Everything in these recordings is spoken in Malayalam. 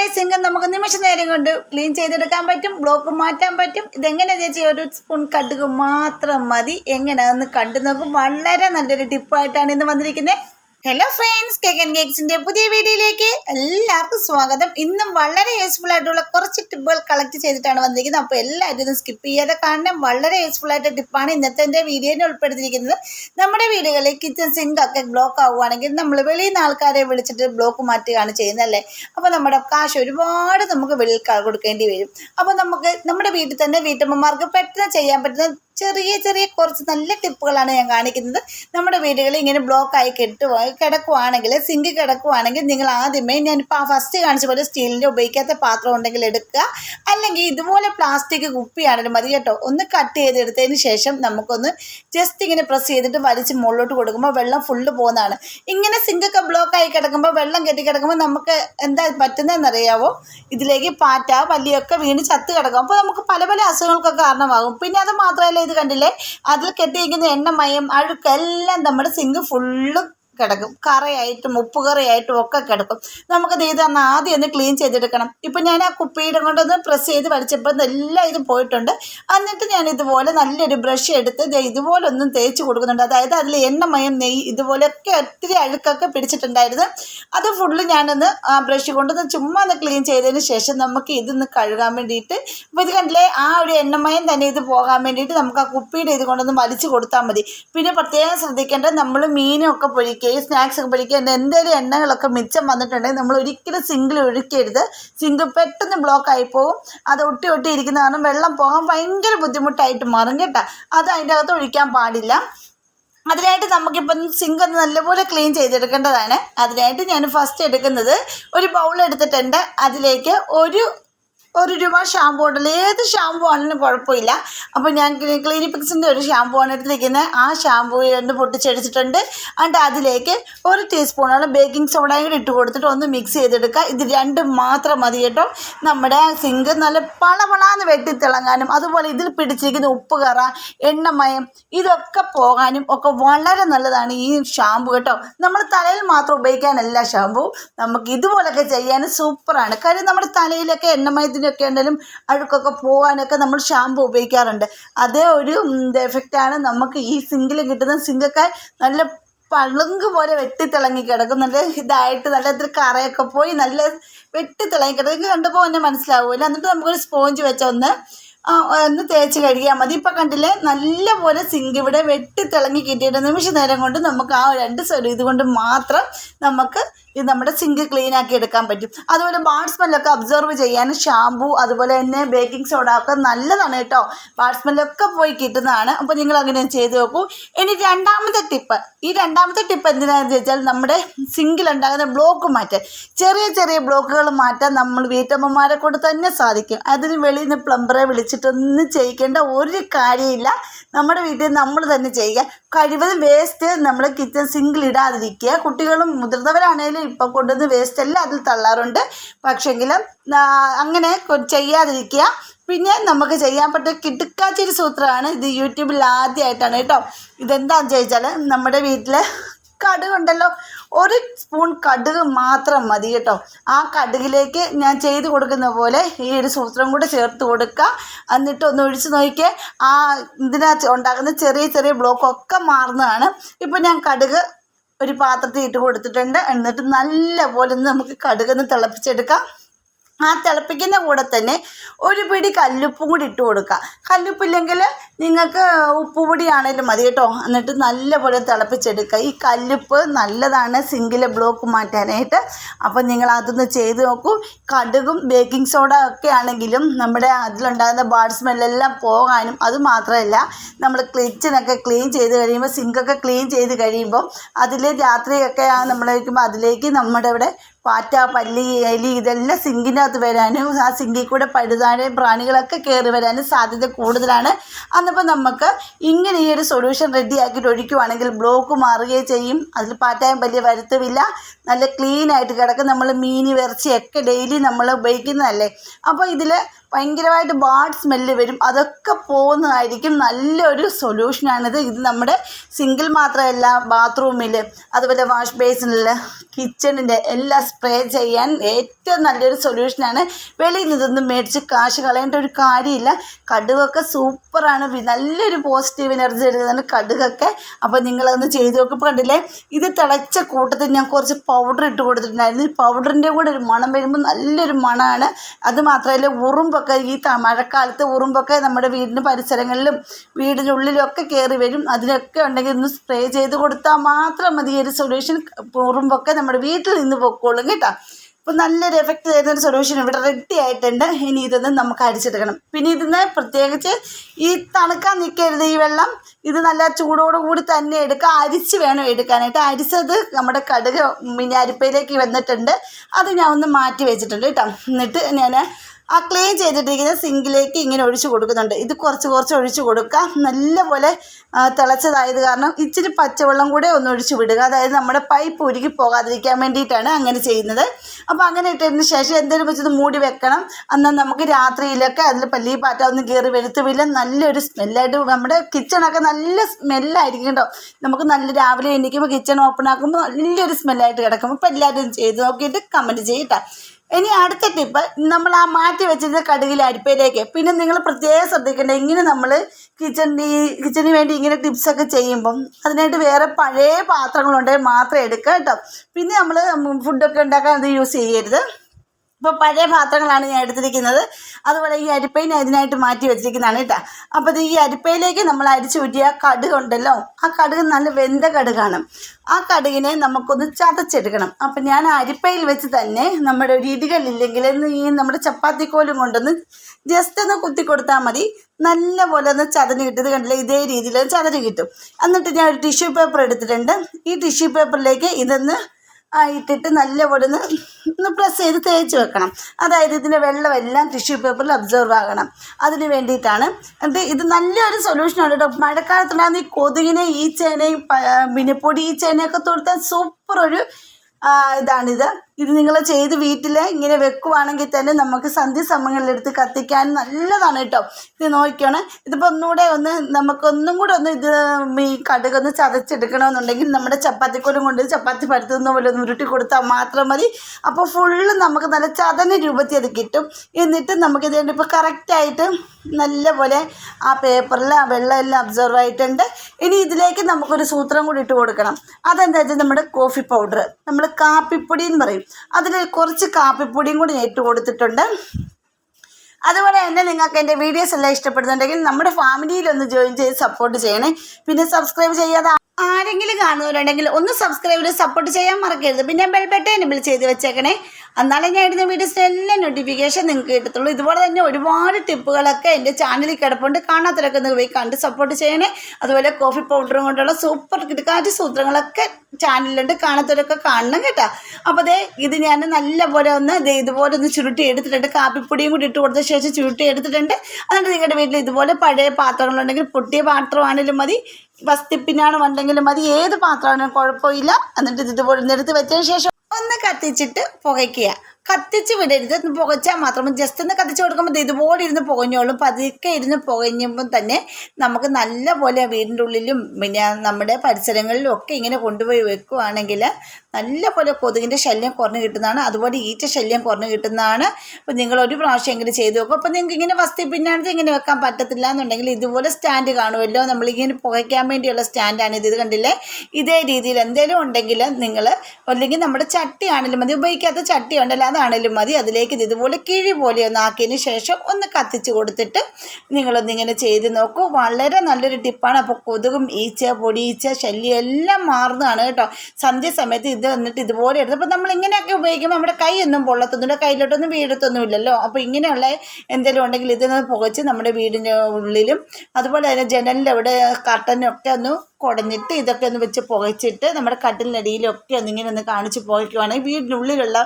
ബ്ലോക്കായ സിങ്ക് നമുക്ക് നിമിഷ നേരം കൊണ്ട് ക്ലീൻ ചെയ്തെടുക്കാൻ പറ്റും ബ്ലോക്ക് മാറ്റാൻ പറ്റും. ഇതെങ്ങനെ ചേച്ചി ഒരു സ്പൂൺ കടുക് മാത്രം മതി? എങ്ങനെയാണെന്ന് കണ്ടു നോക്കും. വളരെ നല്ലൊരു ടിപ്പായിട്ടാണ് ഇന്ന് വന്നിരിക്കുന്നത് ഹലോ ഫ്രണ്ട്സ് കേക്ക് ആൻഡ് കേക്സിന്റെ പുതിയ വീഡിയോയിലേക്ക് എല്ലാവർക്കും സ്വാഗതം. ഇന്നും വളരെ യൂസ്ഫുൾ ആയിട്ടുള്ള കുറച്ച് ടിപ്പുകൾ കളക്ട് ചെയ്തിട്ടാണ് വന്നിരിക്കുന്നത്. അപ്പോൾ എല്ലാവരും ഇത് സ്കിപ്പ് ചെയ്യാതെ കാണണം. വളരെ യൂസ്ഫുൾ ആയിട്ട് ടിപ്പാണ് ഇന്നത്തെ എന്റെ വീഡിയോയിൽ ഉൾപ്പെടുത്തിയിരിക്കുന്നത്. നമ്മുടെ വീടുകളിൽ കിച്ചൺ സിങ്ക് ഒക്കെ ബ്ലോക്ക് ആവുകയാണെങ്കിൽ നമ്മൾ വെളിയിൽ നിന്ന് ആൾക്കാരെ വിളിച്ചിട്ട് ബ്ലോക്ക് മാറ്റുകയാണ് ചെയ്യുന്നത് അല്ലേ? അപ്പോൾ നമ്മുടെ കാശ് ഒരുപാട് നമുക്ക് വെളിയിൽ കൊടുക്കേണ്ടി വരും. അപ്പോൾ നമുക്ക് നമ്മുടെ വീട്ടിൽ തന്നെ വീട്ടമ്മമാർക്ക് പെട്ടെന്ന് ചെയ്യാൻ പറ്റുന്ന ചെറിയ ചെറിയ കുറച്ച് നല്ല ടിപ്പുകളാണ് ഞാൻ കാണിക്കുന്നത്. നമ്മുടെ വീടുകളിൽ ഇങ്ങനെ ബ്ലോക്ക് ബ്ലോക്കായി കെട്ടു കിടക്കുവാണെങ്കിൽ സിങ്ക് കിടക്കുവാണെങ്കിൽ നിങ്ങൾ ആദ്യമേ ഞാനിപ്പോൾ ഫസ്റ്റ് കാണിച്ച പോലെ സ്റ്റീലിന്റെ ഉപയോഗിക്കാത്ത പാത്രം ഉണ്ടെങ്കിൽ എടുക്കുക. അല്ലെങ്കിൽ ഇതുപോലെ പ്ലാസ്റ്റിക് കുപ്പിയാണെങ്കിലും മതി കേട്ടോ. ഒന്ന് കട്ട് ചെയ്തെടുത്തതിന് ശേഷം നമുക്കൊന്ന് ജസ്റ്റ് ഇങ്ങനെ പ്രസ് ചെയ്തിട്ട് വലിച്ച് മുകളിലോട്ട് കൊടുക്കുമ്പോൾ വെള്ളം ഫുള്ള് പോകുന്നതാണ്. ഇങ്ങനെ സിങ്കൊക്കെ ബ്ലോക്കായി കിടക്കുമ്പോൾ വെള്ളം കെട്ടി കിടക്കുമ്പോൾ നമുക്ക് എന്താ പറ്റുന്നതെന്നറിയാവോ? ഇതിലേക്ക് പാറ്റ പല്ലിയൊക്കെ വീണ് ചത്ത് കിടക്കും. അപ്പോൾ നമുക്ക് പല പല അസുഖങ്ങൾക്കൊക്കെ കാരണമാകും. പിന്നെ അത് മാത്രമല്ല കണ്ടില്ലേ? അതിൽ കെട്ടിയിരിക്കുന്ന എണ്ണമയം അഴുക്കെല്ലാം നമ്മുടെ സിങ്ക് ഫുള്ളും കിടക്കും. കറയായിട്ടും ഉപ്പ് കറിയായിട്ടും ഒക്കെ കിടക്കും. നമുക്കത് അന്ന് ആദ്യം ഒന്ന് ക്ലീൻ ചെയ്തെടുക്കണം. ഇപ്പം ഞാൻ ആ കുപ്പിയുടെ കൊണ്ടൊന്ന് പ്രസ് ചെയ്ത് വലിച്ചപ്പോൾ എല്ലാം ഇത് പോയിട്ടുണ്ട്. എന്നിട്ട് ഞാൻ ഇതുപോലെ നല്ലൊരു ബ്രഷ് എടുത്ത് ഇതുപോലെ ഒന്നും തേച്ച് കൊടുക്കുന്നുണ്ട്. അതായത് അതിൽ എണ്ണമയം നെയ്യ് ഇതുപോലെയൊക്കെ ഒത്തിരി അഴുക്കൊക്കെ പിടിച്ചിട്ടുണ്ടായിരുന്നു. അത് ഫുള്ള് ഞാനൊന്ന് ആ ബ്രഷ് കൊണ്ടൊന്ന് ചുമ്മാ ഒന്ന് ക്ലീൻ ചെയ്തതിന് ശേഷം നമുക്ക് ഇതൊന്ന് കഴുകാൻ വേണ്ടിയിട്ട് അപ്പോൾ ഇത് കണ്ടില്ലേ? ആ ഒരു എണ്ണമയം തന്നെ ഇത് പോകാൻ വേണ്ടിയിട്ട് നമുക്ക് ആ കുപ്പിയുടെ ഇത് കൊണ്ടൊന്ന് വലിച്ചു കൊടുത്താൽ മതി. പിന്നെ പ്രത്യേകം ശ്രദ്ധിക്കേണ്ടത് നമ്മൾ മീനൊക്കെ പൊരിക്കുകയും സ്നാക്സ് ഒക്കെ പിടിക്കുക. എന്തെങ്കിലും എണ്ണകളൊക്കെ മിച്ചം വന്നിട്ടുണ്ടെങ്കിൽ നമ്മൾ ഒരിക്കലും സിങ്കിൽ ഒഴിക്കരുത്. സിങ്ക് പെട്ടെന്ന് ബ്ലോക്ക് ആയി പോകും അത് ഒട്ടി ഒട്ടി ഇരിക്കുന്ന കാരണം വെള്ളം പോകാൻ ഭയങ്കര ബുദ്ധിമുട്ടായിട്ട് മാറും കേട്ടോ. അത് അതിന്റെ അകത്ത് ഒഴിക്കാൻ പാടില്ല. അതിനായിട്ട് നമുക്കിപ്പം സിങ്ക് ഒന്ന് നല്ലപോലെ ക്ലീൻ ചെയ്തെടുക്കേണ്ടതാണ്. അതിനായിട്ട് ഞാൻ ഫസ്റ്റ് എടുക്കുന്നത് ഒരു ബൗൾ എടുത്തിട്ടുണ്ട്. അതിലേക്ക് ഒരു ഒരു രൂപ ഷാമ്പു ഉണ്ടല്ലോ. ഏത് ഷാമ്പു ആണെങ്കിലും കുഴപ്പമില്ല. അപ്പോൾ ഞാൻ ക്ലീനിപ്പിക്സിന്റെ ഒരു ഷാമ്പു ആണ് എടുത്തിരിക്കുന്നത്. ആ ഷാമ്പു ഒന്ന് പൊട്ടിച്ചെടുത്തിട്ടുണ്ട് എന്നിട്ട് അതിലേക്ക് ഒരു ടീസ്പൂണോളം ബേക്കിംഗ് സോഡയും കൂടി ഇട്ട് കൊടുത്തിട്ട് ഒന്ന് മിക്സ് ചെയ്തെടുക്കുക. ഇത് രണ്ടും മാത്രം മതി കേട്ടോ. നമ്മുടെ സിങ്ക് നല്ല പളപളാന്ന് വെട്ടിത്തിളങ്ങാനും അതുപോലെ ഇതിൽ പിടിച്ചിരിക്കുന്ന ഉപ്പ് കറ എണ്ണമയം ഇതൊക്കെ പോകാനും ഒക്കെ വളരെ നല്ലതാണ് ഈ ഷാമ്പു കേട്ടോ. നമ്മൾ തലയിൽ മാത്രം ഉപയോഗിക്കാനല്ല ഷാമ്പു നമുക്ക് ഇതുപോലൊക്കെ ചെയ്യാനും സൂപ്പറാണ് കാര്യം നമ്മുടെ തലയിലൊക്കെ എണ്ണമയത്തിനൊക്കെ ഉണ്ടെങ്കിലും അഴുക്കൊക്കെ പോകാനൊക്കെ നമ്മൾ ഷാമ്പു ഉപയോഗിക്കാറുണ്ട്. അതേ ഒരു എഫക്റ്റാണ് നമുക്ക് ഈ സിങ്കിൽ കിട്ടുന്ന സിങ്കൊക്കെ നല്ല പളുങ്ക് പോലെ വെട്ടിത്തിളങ്ങി കിടക്കും. നല്ല ഇതായിട്ട് നല്ല ഇത്തിരി കറയൊക്കെ പോയി നല്ല വെട്ടിത്തിളങ്ങി കിടക്കും. കണ്ടപ്പോൾ തന്നെ മനസ്സിലാവില്ല എന്നിട്ട് നമുക്കൊരു സ്പോഞ്ച് വെച്ച ഒന്ന് ഒന്ന് തേച്ച് കഴുകിയാൽ മതി. ഇപ്പം കണ്ടില്ലേ? നല്ലപോലെ സിങ്ക് ഇവിടെ വെട്ടിത്തിളങ്ങി കിട്ടിയിട്ട് നിമിഷ നേരം കൊണ്ട് നമുക്ക് ആ രണ്ട് സൈഡ് ഇതുകൊണ്ട് മാത്രം നമുക്ക് ഇത് നമ്മുടെ സിങ്ക് ക്ലീൻ ആക്കി എടുക്കാൻ പറ്റും. അതുപോലെ ബാഡ് സ്മെല്ലൊക്കെ അബ്സർവ് ചെയ്യാൻ ഷാമ്പു അതുപോലെ തന്നെ ബേക്കിംഗ് സോഡ ഒക്കെ നല്ലതാണ് കേട്ടോ. ബാഡ് സ്മെല്ലൊക്കെ പോയി കിട്ടുന്നതാണ്. അപ്പോൾ നിങ്ങൾ അങ്ങനെ ചെയ്ത് നോക്കൂ. ഇനി രണ്ടാമത്തെ ടിപ്പ് ഈ രണ്ടാമത്തെ ടിപ്പ് എന്തിനാണെന്ന് വെച്ചാൽ നമ്മുടെ സിങ്കിലുണ്ടാകുന്ന ബ്ലോക്ക് മാറ്റാൻ. ചെറിയ ചെറിയ ബ്ലോക്കുകൾ മാറ്റാൻ നമ്മൾ വീട്ടമ്മമാരെ കൊണ്ട് തന്നെ സാധിക്കും. അതിന് വെളിയിൽ നിന്ന് പ്ലംബറെ വിളിച്ചിട്ടൊന്നും ചെയ്യിക്കേണ്ട ഒരു കാര്യമില്ല. നമ്മുടെ വീട്ടിൽ നമ്മൾ തന്നെ ചെയ്യുക. കഴിവതും വേസ്റ്റ് നമ്മൾ കിച്ചൺ സിങ്കിൽ ഇടാതിരിക്കുക. കുട്ടികളും മുതിർന്നവരാണേലും ഇപ്പം കൊണ്ടുവന്ന് വേസ്റ്റ് എല്ലാം അതിൽ തള്ളാറുണ്ട്. പക്ഷെങ്കിലും അങ്ങനെ ചെയ്യാതിരിക്കുക. പിന്നെ നമുക്ക് ചെയ്യാൻ പറ്റിയ കിടുക്കാച്ചിരി സൂത്രമാണ് ഇത് യൂട്യൂബിൽ ആദ്യമായിട്ടാണ് കേട്ടോ. ഇതെന്താണെന്ന് ചോദിച്ചാൽ നമ്മുടെ വീട്ടിൽ കടുകുണ്ടല്ലോ. ഒരു സ്പൂൺ കടുക് മാത്രം മതി കേട്ടോ. ആ കടുകിലേക്ക് ഞാൻ ചെയ്ത് കൊടുക്കുന്ന പോലെ ഈ ഒരു സൂത്രം കൂടെ ചേർത്ത് കൊടുക്കുക. എന്നിട്ട് ഒന്ന് ഒഴിച്ച് നോക്കിയ ആ ഇതിനകത്ത് ഉണ്ടാകുന്ന ചെറിയ ചെറിയ ബ്ലോക്കൊക്കെ മാറുന്നതാണ്. ഇപ്പം ഞാൻ കടുക് ഒരു പാത്രത്തിൽ ഇട്ട് കൊടുത്തിട്ടുണ്ട്. എന്നിട്ട് നല്ലപോലെ നമുക്ക് കടുകൊന്ന് തിളപ്പിച്ചെടുക്കാം. ആ തിളപ്പിക്കുന്ന കൂടെ തന്നെ ഒരു പിടി കല്ലുപ്പും കൂടി ഇട്ട് കൊടുക്കുക. കല്ലുപ്പില്ലെങ്കിൽ നിങ്ങൾക്ക് ഉപ്പുപൊടി ആണെങ്കിലും മതി കേട്ടോ. എന്നിട്ട് നല്ലപോലെ തിളപ്പിച്ചെടുക്കുക. ഈ കല്ലുപ്പ് നല്ലതാണ് സിങ്കിലെ ബ്ലോക്ക് മാറ്റാനായിട്ട്. അപ്പോൾ നിങ്ങൾ അതൊന്ന് ചെയ്ത് നോക്കൂ. കടുകും ബേക്കിംഗ് സോഡ ഒക്കെ ആണെങ്കിലും നമ്മുടെ അതിലുണ്ടാകുന്ന ബാഡ് സ്മെല്ലെല്ലാം പോകാനും അത് മാത്രമല്ല നമ്മൾ കിച്ചനൊക്കെ ക്ലീൻ ചെയ്ത് കഴിയുമ്പോൾ സിങ്കൊക്കെ ക്ലീൻ ചെയ്ത് കഴിയുമ്പോൾ അതിൽ രാത്രിയൊക്കെ നമ്മൾ വയ്ക്കുമ്പോൾ അതിലേക്ക് നമ്മുടെ ഇവിടെ പാറ്റ പല്ലി എലി ഇതെല്ലാം സിങ്കിനകത്ത് വരാനും ആ സിങ്കിൽ കൂടെ പഴുതാനും പ്രാണികളൊക്കെ കയറി വരാനും സാധ്യത കൂടുതലാണ്. അന്നപ്പോൾ നമുക്ക് ഇങ്ങനെ ഈ ഒരു സൊല്യൂഷൻ റെഡി ആക്കിയിട്ട് ഒഴിക്കുവാണെങ്കിൽ ബ്ലോക്ക് മാറുകയും ചെയ്യും. അതിൽ പാറ്റയും പല്ലി വരുത്തുമില്ല നല്ല ക്ലീൻ ആയിട്ട് കിടക്കും. നമ്മൾ മീനി വിറച്ചിയൊക്കെ ഡെയിലി നമ്മൾ ഉപയോഗിക്കുന്നതല്ലേ? അപ്പോൾ ഇതിൽ ഭയങ്കരമായിട്ട് ബാഡ് സ്മെല്ല് വരും. അതൊക്കെ പോകുന്നതായിരിക്കും നല്ലൊരു സൊല്യൂഷനാണിത് ഇത് നമ്മുടെ സിംഗിൾ മാത്രമല്ല ബാത്റൂമിൽ അതുപോലെ വാഷ് ബേസിനിൽ കിച്ചണിന്റെ എല്ലാ സ്പ്രേ ചെയ്യാൻ ഏറ്റവും നല്ലൊരു സൊല്യൂഷനാണ് വെളിയിൽ നിന്നൊന്നും മേടിച്ച് കാശ് കളയേണ്ട ഒരു കാര്യമില്ല. കടുകൊക്കെ സൂപ്പറാണ് നല്ലൊരു പോസിറ്റീവ് എനർജി എടുക്കുന്നതാണ് കടുകൊക്കെ. അപ്പോൾ നിങ്ങളതൊന്ന് ചെയ്ത് നോക്കുമ്പോൾ കണ്ടില്ലേ? ഇത് തിളച്ച കൂട്ടത്തിൽ ഞാൻ കുറച്ച് പൗഡർ ഇട്ട് കൊടുത്തിട്ടുണ്ടായിരുന്നു. ഈ പൗഡറിന്റെ കൂടെ ഒരു മണം വരുമ്പോൾ നല്ലൊരു മണമാണ് അത് മാത്രമല്ല ഉറുമ്പൊക്കെ ഈ മഴക്കാലത്ത് ഉറുമ്പൊക്കെ നമ്മുടെ വീടിന്റെ പരിസരങ്ങളിലും വീടിന്റെ ഉള്ളിലൊക്കെ കയറി വരും. അതിനൊക്കെ ഉണ്ടെങ്കിൽ ഒന്ന് സ്പ്രേ ചെയ്ത് കൊടുത്താൽ മാത്രം മതി. ഒരു സൊല്യൂഷൻ ഉറുമ്പൊക്കെ നമ്മുടെ വീട്ടിൽ നിന്ന് പൊക്കോളും. കേട്ടോ. അപ്പോൾ നല്ലൊരു എഫക്റ്റ് തരുന്ന ഒരു സൊല്യൂഷൻ ഇവിടെ റെഡി ആയിട്ടുണ്ട്. ഇനി ഇതൊന്ന് നമുക്ക് അരിച്ചെടുക്കണം. പിന്നെ ഇതിന് പ്രത്യേകിച്ച് ഈ തണുക്കാൻ നിൽക്കരുത് ഈ വെള്ളം. ഇത് നല്ല ചൂടോടുകൂടി തന്നെ എടുക്കുക അരിച്ച് വേണം എടുക്കാനായിട്ട്. അരിച്ചത് നമ്മുടെ കടുക് പിന്നെ അരിപ്പയിലേക്ക് വന്നിട്ടുണ്ട്. അത് ഞാൻ ഒന്ന് മാറ്റി വെച്ചിട്ടുണ്ട് കേട്ടോ. എന്നിട്ട് ഞാൻ ആ ക്ലീൻ ചെയ്തിട്ടിരിക്കുന്ന സിങ്കിലേക്ക് ഇങ്ങനെ ഒഴിച്ചു കൊടുക്കുന്നുണ്ട്. ഇത് കുറച്ച് കുറച്ച് ഒഴിച്ചു കൊടുക്കുക നല്ലപോലെ തിളച്ചതായത് കാരണം ഇച്ചിരി പച്ചവെള്ളം കൂടെ ഒന്ന് ഒഴിച്ചു വിടുക. അതായത് നമ്മുടെ പൈപ്പ് ഉരുകി പോകാതിരിക്കാൻ വേണ്ടിയിട്ടാണ് അങ്ങനെ ചെയ്യുന്നത്. അപ്പോൾ അങ്ങനെ ഇട്ടതിന് ശേഷം എന്തെങ്കിലും വെച്ചത് മൂടി വെക്കണം. എന്നാൽ നമുക്ക് രാത്രിയിലൊക്കെ അതിൽ പല്ലി പാറ്റ ഒന്നും കയറി വരുത്തുമില്ല നല്ലൊരു സ്മെല്ലായിട്ട് നമ്മുടെ കിച്ചണൊക്കെ നല്ല സ്മെല്ലായിരിക്കും കേട്ടോ നമുക്ക് നല്ല രാവിലെ എണീക്കുമ്പോൾ കിച്ചൺ ഓപ്പൺ ആക്കുമ്പോൾ നല്ലൊരു സ്മെല്ലായിട്ട് കിടക്കും. അപ്പോൾ എല്ലാവരും ചെയ്ത് നോക്കിയിട്ട് കമന്റ് ചെയ്യട്ടോ ഇനി അടുത്ത ടിപ്പ് നമ്മൾ ആ മാറ്റി വെച്ചിരുന്ന കടുകിൽ അരിപ്പയിലേക്ക്. പിന്നെ നിങ്ങൾ പ്രത്യേകം ശ്രദ്ധിക്കേണ്ട ഇങ്ങനെ നമ്മൾ കിച്ചണിന് കിച്ചണിന് വേണ്ടി ഇങ്ങനെ ടിപ്സൊക്കെ ചെയ്യുമ്പം അതിനായിട്ട് വേറെ പഴയ പാത്രങ്ങളുണ്ടെങ്കിൽ മാത്രം എടുക്കുക കേട്ടോ. പിന്നെ നമ്മൾ ഫുഡൊക്കെ ഉണ്ടാക്കാൻ അത് യൂസ് ചെയ്യരുത്. ഇപ്പോൾ പഴയ പാത്രങ്ങളാണ് ഞാൻ എടുത്തിരിക്കുന്നത്. അതുപോലെ ഈ അരിപ്പയിനെ അതിനായിട്ട് മാറ്റി വെച്ചിരിക്കുന്നതാണ് കേട്ടോ. അപ്പോൾ ഇത് ഈ അരിപ്പയിലേക്ക് നമ്മൾ അരിച്ചു കൂട്ടിയ കടുക് ഉണ്ടല്ലോ ആ കടുക് നല്ല വെന്ത കടുകാണ്. ആ കടുകിനെ നമുക്കൊന്ന് ചതച്ചെടുക്കണം. അപ്പം ഞാൻ അരിപ്പയിൽ വെച്ച് തന്നെ നമ്മുടെ ഒരു ഇടികളില്ലെങ്കിൽ ഈ നമ്മുടെ ചപ്പാത്തിക്കോലും കൊണ്ടൊന്ന് ജസ്റ്റ് ഒന്ന് കുത്തി കൊടുത്താൽ മതി. നല്ല പോലെ ഒന്ന് ചതഞ്ഞ് കിട്ടും. ഇത് കണ്ടില്ല? ഇതേ രീതിയിൽ ചതഞ്ഞ് കിട്ടും. എന്നിട്ട് ഞാൻ ഒരു ടിഷ്യൂ പേപ്പർ എടുത്തിട്ടുണ്ട്. ഈ ടിഷ്യൂ പേപ്പറിലേക്ക് ഇതൊന്ന് ഇട്ടിട്ട് നല്ലപോലെ ഒന്ന് ഒന്ന് പ്രസ് ചെയ്ത് തേച്ച് വെക്കണം. അതായത് ഇതിന്റെ വെള്ളമെല്ലാം ടിഷ്യൂ പേപ്പറിൽ അബ്സോർവ് ആകണം. അതിന് വേണ്ടിയിട്ടാണ്. എന്നിട്ട് ഇത് നല്ലൊരു സൊല്യൂഷനാണ് കേട്ടോ മഴക്കാലത്തുണ്ടാകുന്ന ഈ കൊതുകിനെ ഈച്ചേനെയും ചേനയും പിന്നെ പൊടി ഈച്ചേനെയൊക്കെ തൊടുത്താൽ സൂപ്പർ ഒരു ഇതാണിത്. ഇത് നിങ്ങൾ ചെയ്ത് വീട്ടിൽ ഇങ്ങനെ വെക്കുവാണെങ്കിൽ തന്നെ നമുക്ക് സന്ധ്യ സമയങ്ങളിലെടുത്ത് കത്തിക്കാൻ നല്ലതാണ് കേട്ടോ. ഇത് നോക്കിയാണ്. ഇതിപ്പോൾ ഒന്നുകൂടെ ഒന്ന് നമുക്കൊന്നും കൂടെ ഒന്ന് ഇത് ഈ കടുകൊന്ന് ചതച്ചെടുക്കണമെന്നുണ്ടെങ്കിൽ നമ്മുടെ ചപ്പാത്തിക്കോലും കൊണ്ട് ചപ്പാത്തി പരത്തുന്ന പോലെ ഒന്ന് ഉരുട്ടി കൊടുത്താൽ മാത്രം മതി. അപ്പോൾ ഫുള്ള് നമുക്ക് നല്ല ചതന രൂപത്തിൽ അത് കിട്ടും. എന്നിട്ട് നമുക്ക് നമുക്കിത് ഇപ്പോൾ കറക്റ്റായിട്ട് നല്ലപോലെ ആ പേപ്പറിൽ ആ വെള്ളമെല്ലാം അബ്സർവ് ആയിട്ടുണ്ട്. ഇനി ഇതിലേക്ക് നമുക്കൊരു സൂത്രം കൂടി ഇട്ട് കൊടുക്കണം. അതെന്താ വെച്ചാൽ നമ്മുടെ കോഫി പൗഡർ നമ്മൾ കാപ്പിപ്പൊടി എന്ന് പറയും. അതിൽ കുറച്ച് കാപ്പിപ്പൊടിയും കൂടി ഇട്ട് കൊടുത്തിട്ടുണ്ട്. അതുപോലെ തന്നെ നിങ്ങൾക്ക് എന്റെ വീഡിയോസ് എല്ലാം ഇഷ്ടപ്പെടുന്നുണ്ടെങ്കിൽ നമ്മുടെ ഫാമിലിയിലൊന്ന് ജോയിൻ ചെയ്ത് സപ്പോർട്ട് ചെയ്യണേ. പിന്നെ സബ്സ്ക്രൈബ് ചെയ്യാതെ ആരെങ്കിലും കാണുന്നവരുണ്ടെങ്കിൽ ഒന്ന് സബ്സ്ക്രൈബ് ചെയ്ത് സപ്പോർട്ട് ചെയ്യാൻ മറക്കരുത്. പിന്നെ ബെൽ ബട്ടൺ എനബിൾ ചെയ്ത് വെച്ചേക്കണേ. എന്നാലേ ഞാൻ ഇടുന്ന വീഡിയോസിന്റെ എല്ലാ നോട്ടിഫിക്കേഷൻ നിങ്ങൾക്ക് കിട്ടത്തുള്ളൂ. ഇതുപോലെ തന്നെ ഒരുപാട് ടിപ്പുകളൊക്കെ എന്റെ ചാനലിൽ കിടപ്പുണ്ട്. കാണാത്തവരൊക്കെ ഒന്ന് പോയി കണ്ട് സപ്പോർട്ട് ചെയ്യണേ. അതുപോലെ കോഫി പൗഡറും കൊണ്ടുള്ള സൂപ്പർ കിടക്കാറ്റ് സൂത്രങ്ങളൊക്കെ ചാനലിലുണ്ട് കാണാത്തവരൊക്കെ കാണണം കേട്ടോ. അപ്പോൾ അതേ ഇത് ഞാൻ നല്ലപോലെ ഒന്ന് ദേ ഇതുപോലെ ഒന്ന് ചുരുട്ടി എടുത്തിട്ടുണ്ട്. കാപ്പിപ്പൊടിയും കൂടി ഇട്ട് കൊടുത്ത ശേഷം ചുരുട്ടി എടുത്തിട്ടുണ്ട്. എന്നിട്ട് നിങ്ങളുടെ വീട്ടിൽ ഇതുപോലെ പഴയ പാത്രങ്ങളുണ്ടെങ്കിൽ പൊട്ടിയ പാത്രമാണെങ്കിലും മതി. വസ്തിപ്പിനാണ് ഉണ്ടെങ്കിലും മതി ഏത് പാത്രമാണെങ്കിലും കുഴപ്പമില്ല. എന്നിട്ട് ഇത് ഇതുപോലെ എടുത്ത് വെച്ചതിന് ശേഷം ഒന്ന് കത്തിച്ചിട്ട് പുകയ്ക്കുക. കത്തിച്ച് വിടരുത്. പുകച്ചാൽ മാത്രം മതി. ജസ്റ്റ് ഒന്ന് കത്തിച്ച് കൊടുക്കുമ്പോൾ ഇതുപോലെ ഇരുന്ന് പുകഞ്ഞോളും. പതുക്കെ ഇരുന്ന് പുകഞ്ഞുമ്പോൾ തന്നെ നമുക്ക് നല്ല പോലെ വീടിന്റെ ഉള്ളിലും പിന്നെ നമ്മുടെ പരിസരങ്ങളിലും ഒക്കെ ഇങ്ങനെ കൊണ്ടുപോയി വെക്കുകയാണെങ്കിൽ നല്ല പോലെ കൊതുകിന്റെ ശല്യം കുറഞ്ഞു കിട്ടുന്നതാണ്. അതുപോലെ ഈറ്റ ശല്യം കുറഞ്ഞു കിട്ടുന്നതാണ്. അപ്പോൾ നിങ്ങൾ ഒരു പ്രാവശ്യം എങ്കിലും ചെയ്ത് നോക്കും. അപ്പോൾ നിങ്ങൾക്ക് ഇങ്ങനെ വസ്തി പിന്നാണെങ്കിൽ ഇങ്ങനെ വെക്കാൻ പറ്റത്തില്ല എന്നുണ്ടെങ്കിൽ ഇതുപോലെ സ്റ്റാൻഡ് കാണുമല്ലോ. നമ്മളിങ്ങനെ പുകയ്ക്കാൻ വേണ്ടിയുള്ള സ്റ്റാൻഡാണ് ഇത്. ഇത് കണ്ടില്ലേ? ഇതേ രീതിയിൽ എന്തെങ്കിലും ഉണ്ടെങ്കിൽ നിങ്ങൾ അല്ലെങ്കിൽ നമ്മുടെ ചട്ടി ആണെങ്കിലും മതി ഉപയോഗിക്കാത്ത ചട്ടി ഉണ്ടല്ലോ അതാണെങ്കിലും മതി. അതിലേക്ക് ഇത് ഇതുപോലെ കിഴി പോലെ ഒന്ന് ആക്കിയതിന് ശേഷം ഒന്ന് കത്തിച്ച് കൊടുത്തിട്ട് നിങ്ങളൊന്നിങ്ങനെ ചെയ്ത് നോക്കൂ. വളരെ നല്ലൊരു ടിപ്പാണ് അപ്പോൾ കൊതുകും ഈച്ച പൊടിയീച്ച ശല്യം എല്ലാം മാറുന്നതാണ് കേട്ടോ. സന്ധ്യ സമയത്ത് ഇത് വന്നിട്ട് ഇതുപോലെ എടുത്ത് അപ്പോൾ നമ്മൾ ഇങ്ങനെയൊക്കെ ഉപയോഗിക്കുമ്പോൾ നമ്മുടെ കൈയൊന്നും പൊള്ളത്തൊന്നുമില്ല കയ്യിലോട്ടൊന്നും വീഴത്തൊന്നുമില്ലല്ലോ അപ്പോൾ ഇങ്ങനെയുള്ള എന്തെങ്കിലും ഉണ്ടെങ്കിൽ ഇതൊന്ന് പുകച്ച് നമ്മുടെ വീടിന്റെ ഉള്ളിലും അതുപോലെ തന്നെ ജനലിന്റെ അവിടെ കർട്ടനൊക്കെ ഒന്ന് കുടഞ്ഞിട്ട് ഇതൊക്കെ ഒന്ന് വെച്ച് പുകച്ചിട്ട് നമ്മുടെ കട്ടിലിനടിയിലൊക്കെ ഒന്ന് ഇങ്ങനെ ഒന്ന് കാണിച്ച് പുകയ്ക്കുവാണെങ്കിൽ വീടിനുള്ളിലുള്ള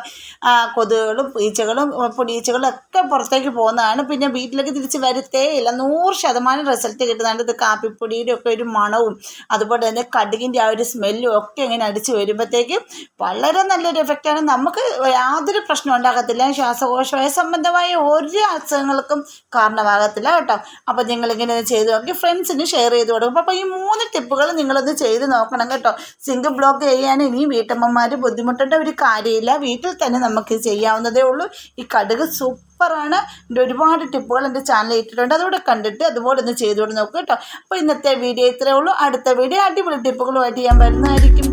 കൊതുകുകളും ഈച്ചകളും പൊടിയീച്ചകളും ഒക്കെ പുറത്തേക്ക് പോകുന്നതാണ്. പിന്നെ വീട്ടിലേക്ക് തിരിച്ച് വരുത്തേ ഇല്ല. നൂറ് ശതമാനം റിസൾട്ട് കിട്ടുന്നതാണ്. ഇത് കാപ്പിപ്പൊടിയുടെ ഒക്കെ ഒരു മണവും അതുപോലെ തന്നെ കടുകിന്റെ ആ ഒരു സ്മെല്ലും ഒക്കെ ഇങ്ങനെ അടിച്ച് വരുമ്പോഴത്തേക്ക് വളരെ നല്ലൊരു എഫക്റ്റാണ് നമുക്ക് യാതൊരു പ്രശ്നം ഉണ്ടാകത്തില്ല. ശ്വാസകോശമായ സംബന്ധമായ ഒരു അസുഖങ്ങൾക്കും കാരണമാകത്തില്ല കേട്ടോ. അപ്പോൾ നിങ്ങളിങ്ങനെ ചെയ്തു നോക്കി ഫ്രണ്ട്സിന് ഷെയർ ചെയ്ത് കൊടുക്കും. അപ്പോൾ ഈ മൂന്ന് ടിപ്പുകൾ ടിപ്പുകൾ നിങ്ങളത് ചെയ്ത് നോക്കണം കേട്ടോ. സിങ്ക് ബ്ലോക്ക് ചെയ്യാൻ ഇനി വീട്ടമ്മമാർ ബുദ്ധിമുട്ടേണ്ട ഒരു കാര്യമില്ല. വീട്ടിൽ തന്നെ നമുക്ക് ചെയ്യാവുന്നതേ ഉള്ളൂ. ഈ കടുക് സൂപ്പറാണ്. എന്റെ ഒരുപാട് ടിപ്പുകൾ എന്റെ ചാനലിൽ ഇട്ടിട്ടുണ്ട്. അതുകൂടെ കണ്ടിട്ട് അതുപോലെ ഒന്ന് ചെയ്തുകൊണ്ട് നോക്കുക കേട്ടോ. അപ്പോൾ ഇന്നത്തെ വീഡിയോ ഇത്രയേ ഉള്ളൂ. അടുത്ത വീഡിയോ അടിപൊളി ടിപ്പുകളുമായിട്ട് ഞാൻ വരുന്നതായിരിക്കും.